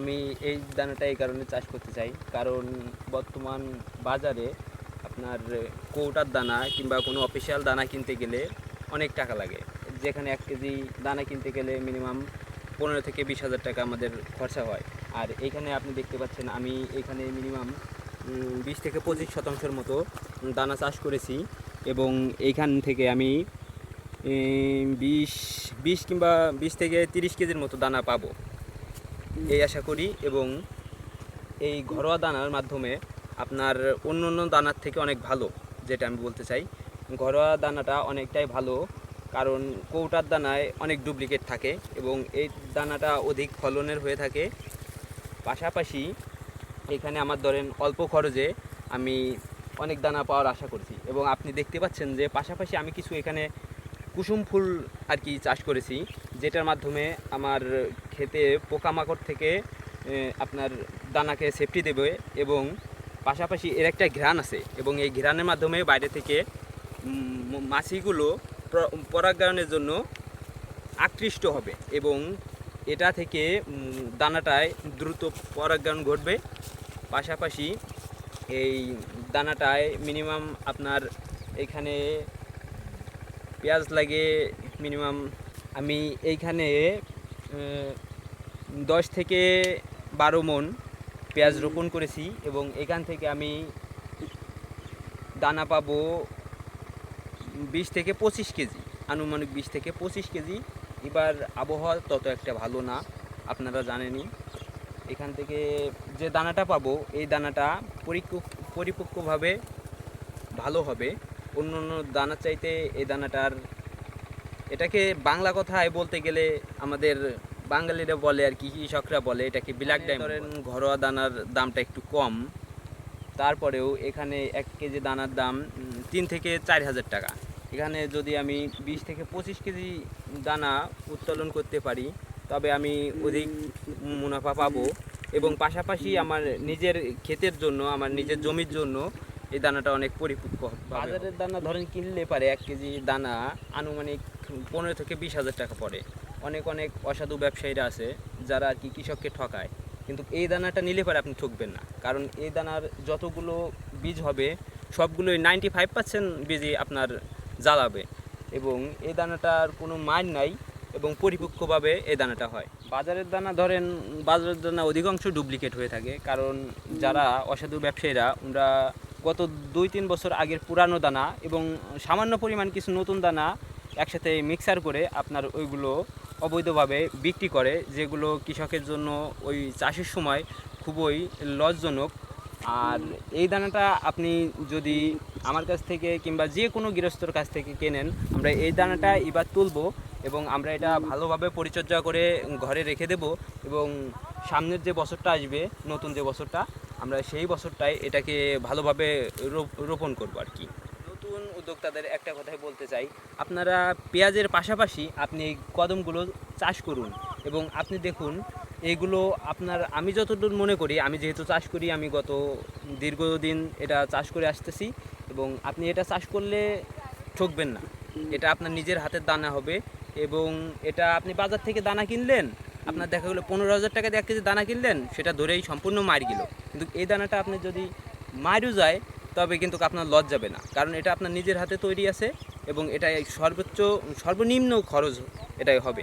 আমি এই দানাটা এই কারণে চাষ করতে চাই। কারণ বর্তমান বাজারে আপনার কৌটার দানা কিংবা কোনো অফিসিয়াল দানা কিনতে গেলে অনেক টাকা লাগে। যেখানে এক কেজি দানা কিনতে গেলে মিনিমাম পনেরো থেকে বিশ হাজার টাকা আমাদের খরচা হয়। আর এইখানে আপনি দেখতে পাচ্ছেন আমি এখানে মিনিমাম বিশ থেকে পঁচিশ শতাংশের মতো দানা চাষ করেছি এবং এইখান থেকে আমি বিশ বিশ কিংবা বিশ থেকে তিরিশ কেজির মতো দানা পাবো। এই আশা করি এবং এই ঘরোয়া দানার মাধ্যমে আপনার অন্য অন্য দানার থেকে অনেক ভালো, যেটা আমি বলতে চাই। ঘরোয়া দানাটা অনেকটাই ভালো, কারণ কৌটার দানায় অনেক ডুপ্লিকেট থাকে এবং এই দানাটা অধিক ফলনের হয়ে থাকে। পাশাপাশি এখানে আমার ধরেন অল্প খরচে আমি অনেক দানা পাওয়ার আশা করছি এবং আপনি দেখতে পাচ্ছেন যে পাশাপাশি আমি কিছু এখানে কুসুম ফুল আর কি চাষ করেছি, যেটার মাধ্যমে আমার খেতে পোকামাকড় থেকে আপনার দানাকে সেফটি দেবে এবং পাশাপাশি এর একটা ঘ্রাণ আছে এবং এই ঘ্রাণের মাধ্যমে বাইরে থেকে মাছিগুলো প্র- পরাগায়নের জন্য আকৃষ্ট হবে এবং এটা থেকে দানাটায় দ্রুত পরাগায়ন ঘটবে। পাশাপাশি এই দানাটায় মিনিমাম আপনার এখানে পেঁয়াজ লাগে মিনিমাম আমি এইখানে দশ থেকে বারো মন পেঁয়াজ রোপণ করেছি এবং এখান থেকে আমি দানা পাবো বিশ থেকে পঁচিশ কেজি আনুমানিক বিশ থেকে পঁচিশ কেজি। এবার আবহাওয়া তত একটা ভালো না আপনারা জানেনই। এখান থেকে যে দানাটা পাবো এই দানাটা পরিপক্ক পরিপক্কভাবে ভালো হবে। অন্য অন্য দানার চাইতে এই দানাটার এটাকে বাংলা কথায় বলতে গেলে আমাদের বাঙালিরা বলে আর কি কৃষকরা বলে এটাকে ব্ল্যাক ডাইম ধরেন ঘরোয়া দানার দামটা একটু কম। তারপরেও এখানে এক কেজি দানার দাম তিন থেকে চার হাজার টাকা। এখানে যদি আমি বিশ থেকে পঁচিশ কেজি দানা উত্তোলন করতে পারি তবে আমি অধিক মুনাফা পাবো। এবং পাশাপাশি আমার নিজের ক্ষেতের জন্য আমার নিজের জমির জন্য এই দানাটা অনেক পরিপক্ক। বাজারের দানা ধরেন কিনলে পারে এক কেজি দানা আনুমানিক পনেরো থেকে বিশ হাজার টাকা পড়ে। অনেক অনেক অসাধু ব্যবসায়ীরা আছে যারা আর কি কৃষককে ঠকায়। কিন্তু এই দানাটা নিলে পারে আপনি ঠকবেন না। কারণ এই দানার যতগুলো বীজ হবে সবগুলোই নাইনটি ফাইভ পার্সেন্ট বীজই আপনার জ্বালাবে। এবং এই দানাটার কোনো মান নাই এবং পরিপক্কভাবে এই দানাটা হয়। বাজারের দানা ধরেন বাজারের দানা অধিকাংশ ডুপ্লিকেট হয়ে থাকে। কারণ যারা অসাধু ব্যবসায়ীরা ওরা গত দুই তিন বছর আগের পুরানো দানা এবং সামান্য পরিমাণ কিছু নতুন দানা একসাথে মিক্সার করে আপনার ওইগুলো অবৈধভাবে বিক্রি করে, যেগুলো কৃষকের জন্য ওই চাষের সময় খুবই লজ্জনক আর এই দানাটা আপনি যদি আমার কাছ থেকে কিংবা যে কোনো গৃহস্থর কাছ থেকে কেনেন, আমরা এই দানাটা এবার তুলবো এবং আমরা এটা ভালোভাবে পরিচর্যা করে ঘরে রেখে দেব এবং সামনের যে বছরটা আসবে, নতুন যে বছরটা আমরা সেই বছরটায় এটাকে ভালোভাবে রোপ- রোপণ করব আর কি। নতুন উদ্যোক্তাদের একটা কথাই বলতে চাই, আপনারা পেঁয়াজের পাশাপাশি আপনি কদমগুলো চাষ করুন এবং আপনি দেখুন এইগুলো আপনার, আমি যতদূর মনে করি, আমি যেহেতু চাষ করি, আমি গত দীর্ঘদিন এটা চাষ করে আসতেছি এবং আপনি এটা চাষ করলে ঠকবেন না। এটা আপনার নিজের হাতের দানা হবে এবং এটা আপনি বাজার থেকে দানা কিনলেন আপনার দেখা গেলো পনেরো হাজার টাকা দিয়ে এক কেজি দানা কিনলেন, সেটা ধরেই সম্পূর্ণ মার গেল। কিন্তু এই দানাটা আপনি যদি মারও যায়, তবে কিন্তু আপনার লজ যাবে না। কারণ এটা আপনার নিজের হাতে তৈরি আছে এবং এটাই সর্বোচ্চ, সর্বনিম্ন খরচ এটাই হবে।